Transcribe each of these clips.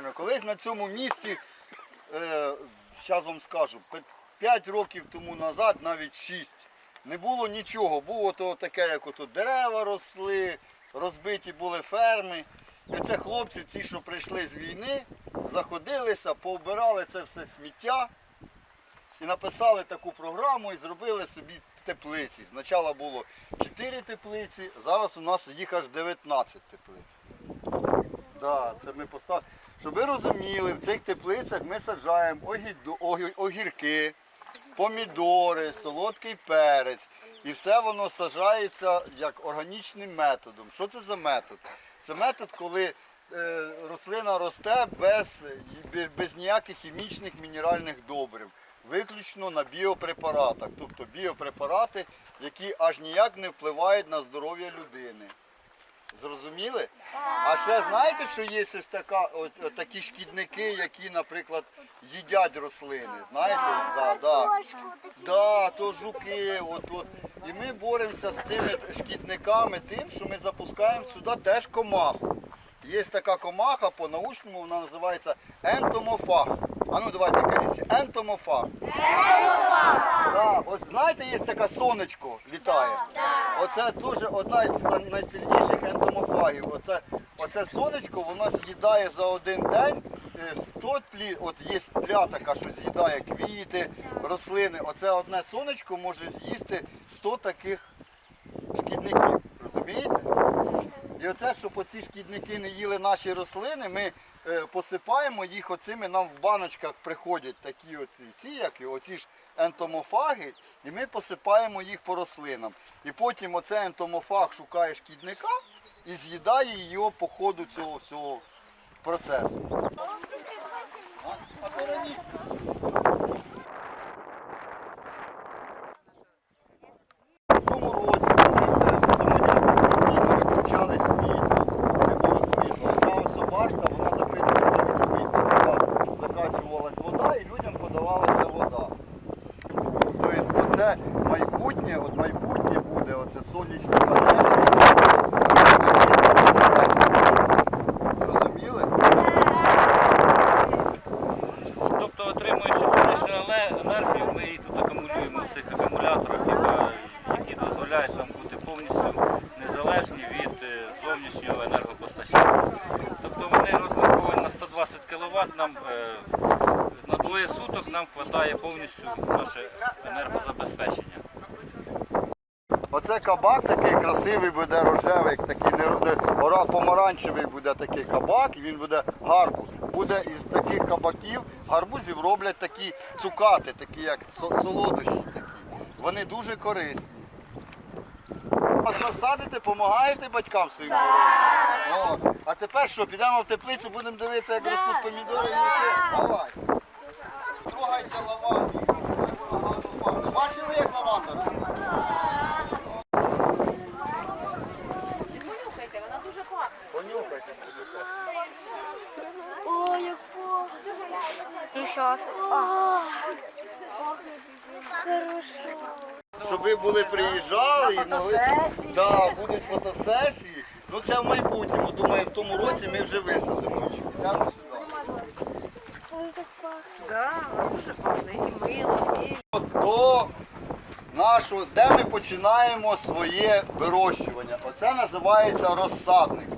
колись на цьому місці, е, зараз вам скажу, 5 років тому назад, навіть 6, не було нічого. Було то таке, як отут дерева росли, розбиті були ферми. І це хлопці, ці, що прийшли з війни, заходилися, повбирали це все сміття і написали таку програму і зробили собі теплиці. Спочатку було 4 теплиці, зараз у нас їх аж 19 теплиць. Да, це ми поставили. Щоб ви розуміли, в цих теплицях ми саджаємо огірки, помідори, солодкий перець. І все воно саджається як органічним методом. Що це за метод? Це метод, коли е, рослина росте без, без- без ніяких хімічних мінеральних добрив, виключно на біопрепаратах. Тобто біопрепарати, які аж ніяк не впливають на здоров'я людини. Зрозуміли? А ще знаєте, що є щось така, от, от такі шкідники, які, наприклад, їдять рослини. Знаєте? Да, да. Да, то жуки, от, от. І ми боремося з цими шкідниками тим, що ми запускаємо сюди теж комаху. Є така комаха, по-научному вона називається ентомофаг. А ну давайте кажіть, ентомофаг. Да, ось знаєте, є таке сонечко літає. Оце теж одна із найсильніших ентомофагів. Оце, оце сонечко воно з'їдає за один день е, 100 тлі. От є тля така, що з'їдає квіти, рослини. Оце одне сонечко може з'їсти 100 таких шкідників. Розумієте? І оце, щоб оці шкідники не їли наші рослини, ми е, посипаємо їх оцими, нам в баночках приходять такі оці, ці, як і оці ж ентомофаги, і ми посипаємо їх по рослинам. І потім оце ентомофаг шукає шкідника і з'їдає його по ходу цього всього процесу. А, а то раніше. В тому році, коли громадяни виключали світло, не було світла, ця ось башта, вона запитувалася від світла, туди закачувалась вода і людям подавалася вода. Тобто оце майбутнє, от майбутнє буде, оце сонячні панелі. Зрозуміли? Тобто, отримуючи сонячну еле- енергію, ми її тут акумулюємо в цих акумуляторах, яка- які дозволяють нам бути повністю незалежні від е, енергопостачання. Тобто вони розраховані на 120 кВт, нам е, на двоє суток нам вистачає повністю наше енергозабезпечення. Оце кабак такий красивий буде рожевий, такий не, не помаранчевий буде такий кабак, і він буде гарбуз. Буде із таких кабаків, гарбузів роблять такі цукати, такі як солодощі. Вони дуже корисні. Вас насадите, допомагаєте батькам своїм? От. А тепер що, підемо в теплицю, будемо дивитися, як ростуть помідори і яке? Давай. Трогайте лаванду. Бачили, як лаванда? Понюхайте, вона дуже пахне. Понюхайте. Ой, як. Хорошо. Щоб ви були приїжджали і могли. Да, будуть фотосесії. Ну це в майбутньому. Думаю, в тому році ми вже висадимо. Йдемо сюди. Так. Да, дуже пахне. І мило, і От До нашого, де ми починаємо своє вирощування. Оце називається розсадник.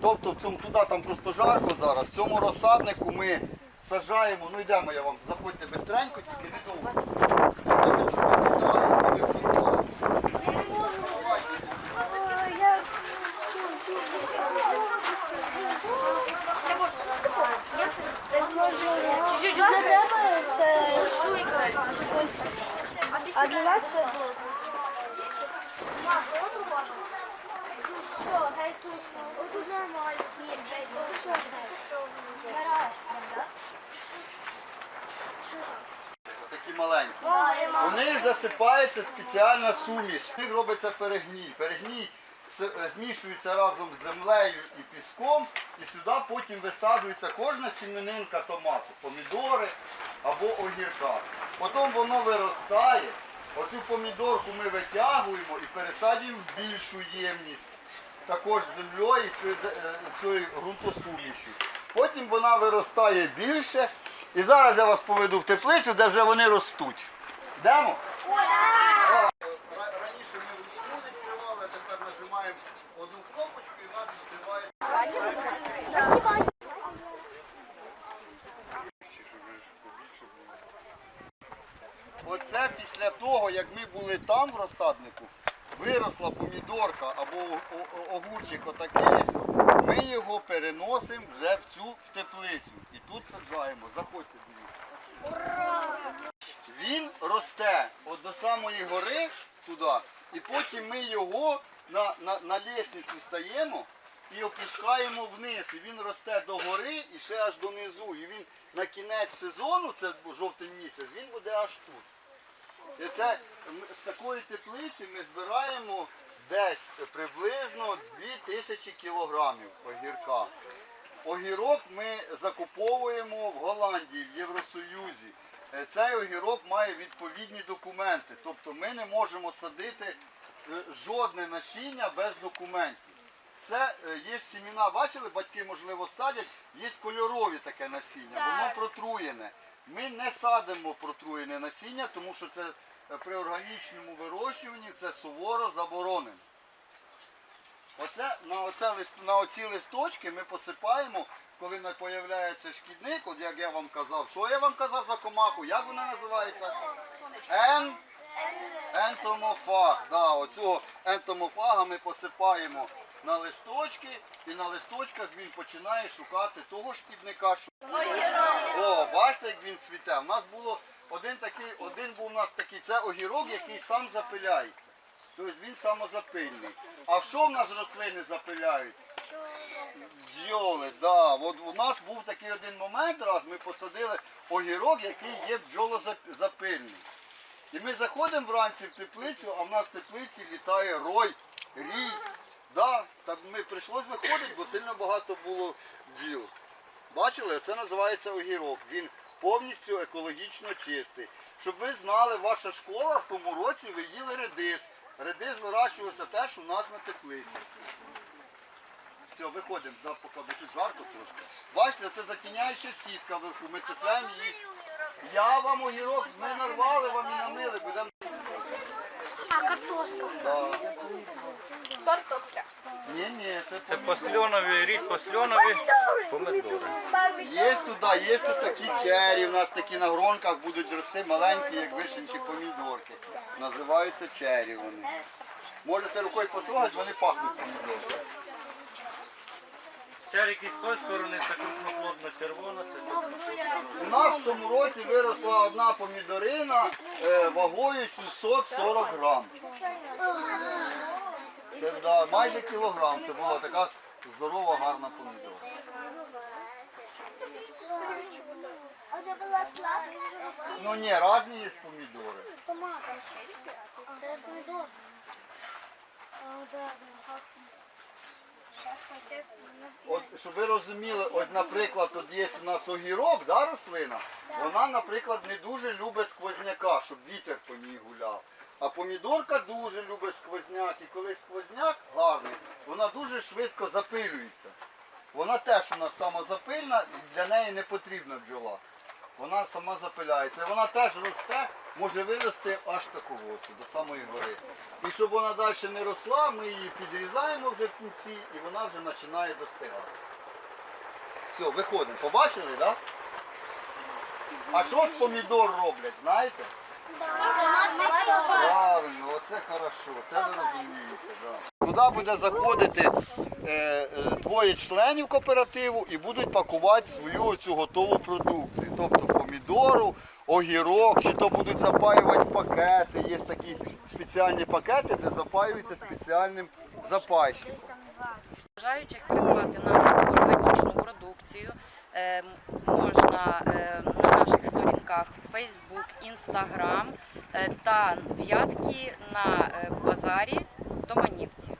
Тобто в цьому туди там просто жарко зараз. В цьому розсаднику ми саджаємо, ну йдемо я вам, заходьте бистренько, тільки не довго. Заходьте сюди, сідаєте, ви входите. Ой, я... Чуть-чуть для тебе це... А для нас це... Що, нормально. Такі маленькі. У них засипається спеціальна суміш. В них робиться перегній. Перегній змішується разом з землею і піском, і сюди потім висаджується кожна сім'янинка томату, помідори або огірка. Потім воно виростає. Оцю помідорку ми витягуємо і пересаджуємо в більшу ємність. Також з землею і цією- е, цією ґрунтосумішю. Потім вона виростає більше. І зараз я вас поведу в теплицю, де вже вони ростуть. Йдемо? Ра- Раніше ми вручну відкривали, а тепер нажимаємо одну кнопочку і в нас відкривається. Оце після того, як ми були там в розсаднику, виросла помідорка або огурчик отакий, ми його переносимо вже в цю в теплицю. І тут саджаємо. Заходьте, дивіться. Він росте от до самої гори туди, і потім ми його на, на, на лісницю стаємо і опускаємо вниз. І він росте до гори і ще аж донизу. І він на кінець сезону, це жовтий місяць, він буде аж тут. І це з такої теплиці ми збираємо десь приблизно 2000 кілограмів огірка. Огірок ми закуповуємо в Голландії, в Євросоюзі. Е, Цей огірок має відповідні документи. Тобто ми не можемо садити е, жодне насіння без документів. Це е, є сіміна, бачили, батьки, можливо, садять, є кольорові таке насіння, воно протруєне. Ми не садимо протруєне насіння, тому що це е, при органічному вирощуванні це суворо заборонено. Оце, на, оце на оці листочки ми посипаємо, коли не появляється шкідник, от як я вам казав, що я вам казав за комаху, як вона називається? Ен... Ентомофаг. Да, оцього ентомофага ми посипаємо на листочки, і на листочках він починає шукати того шкідника, о, бачите, як він цвіте. У нас було один такий, один був у нас такий, це огірок, який сам запиляється. Тобто він самозапильний. А що в нас рослини запиляють? Бджоли, да. От у нас був такий один момент, раз ми посадили огірок, який є бджолозапильний. І ми заходимо вранці в теплицю, а в нас в теплиці літає рой, рій. Да, так ми прийшлось виходити, бо сильно багато було бджіл. Бачили, це називається огірок. Він повністю екологічно чистий. Щоб ви знали, ваша школа в тому році ви їли редис. Редис вирощувався теж у нас на теплиці. Все, виходимо, да, поки бо тут жарко трошки. Бачите, це затіняюча сітка вверху. Ми цепляємо її. Я вам огірок, ми нарвали вам і намили. Картошка. Да. Картопля. Ні, ні, це Це посльонові, рід посльонові помидори. Є туди, є тут такі чері, у нас такі на гронках будуть рости маленькі, як вишенькі помідорки. Називаються чері вони. Можете рукою потрогати, вони пахнуть помідорками. Черіки з тої сторони це крупноплодно червона, це У нас в тому році виросла одна помідорина е, вагою 740 грам. Це да, майже кілограм. Це була така здорова, гарна помідора. Де була сладка? Ну ні, різні є помідори. Це помідор. А, да, От, щоб ви розуміли, ось, наприклад, от є у нас огірок, да, рослина, вона, наприклад, не дуже любить сквозняка, щоб вітер по ній гуляв. А помідорка дуже любить сквозняк, і коли сквозняк гарний, вона дуже швидко запилюється. Вона теж у нас самозапильна, для неї не потрібна бджола. Вона сама запиляється. І вона теж росте, може вирости аж таку ось, до самої гори. І щоб вона далі не росла, ми її підрізаємо вже в кінці і вона вже починає достигати. Все, виходимо. Побачили, так? Да? А що з помідор роблять, знаєте? Правильно, оце хорошо, це ви розумієте. Да. Туди буде заходити е, е, двоє членів кооперативу і будуть пакувати свою цю готову продукцію. Тобто помідору, огірок, чи то будуть запаювати пакети. Є такі спеціальні пакети, де запаюються спеціальним запайщиком. Бажаючих придбати нашу органічну продукцію е, можна на наших сторінках Facebook, Instagram та в'ятки на базарі Доманівці.